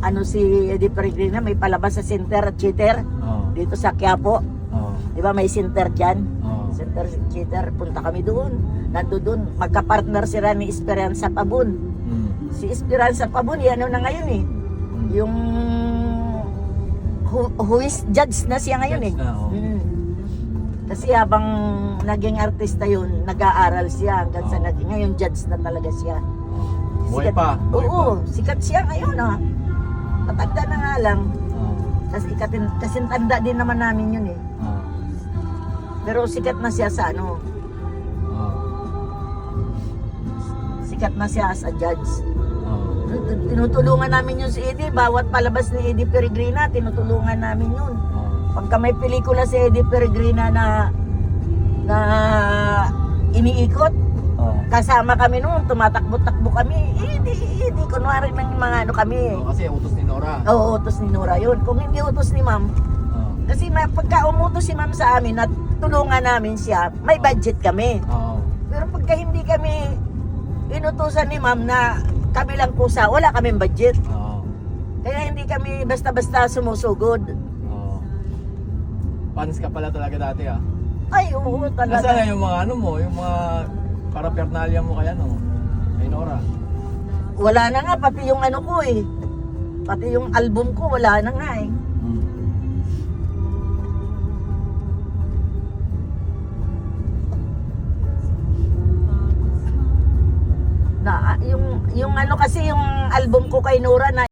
ano si Eddie Peregrina, may palabas sa center at cheater Oo. dito sa Quiapo. Oo. Di ba may center dyan? Oo. Center cheater, punta kami doon. Nando doon, magka-partner sila ni Esperanza Pabun. Mm. Si Esperanza Pabun, yan ano na ngayon eh. Mm. Yung who, who is judge na siya ngayon eh. Judge na, oo. Mm. Kasi habang naging artista yun, nag-aaral siya hanggang sa Oo. naging ngayon judge na talaga siya. Buhay pa. Buhay Oo, pa. sikat siya ngayon ah. Matanda na nga lang. Oo. Kasi, ikatin, kasi tanda din naman namin yun eh. Pero sikat na siya sa ano, sikat na siya as a judge. Tinutulungan namin yun si Eddie. Bawat palabas ni Eddie Peregrina, tinutulungan namin yun. Pagka may pelikula si Eddie Peregrina na na iniikot. Kasama kami noon, tumatakbo-takbo kami. Eddie, Eddie, kunwari ng mga ano kami. Oo, Kasi utos ni Nora. Oo, utos ni Nora yun. Kung hindi utos ni ma'am, Oo. kasi ma- pagka umutos si ma'am sa amin at tulungan namin siya, may budget kami. Oo. Pero pagka hindi kami inutusan ni ma'am na kami lang kusa, wala kaming budget. Oo. Kaya hindi kami basta-basta sumusugod. Oo. Fans ka pala talaga dati ah. Ay, oo Nasaan talaga. na yung mga ano mo, yung mga paraphernalia mo kaya no? Kay Nora. Wala na nga, pati yung ano ko eh. Pati yung album ko, wala na nga eh. Mm. Na, yung, yung ano kasi, yung album ko kay Nora na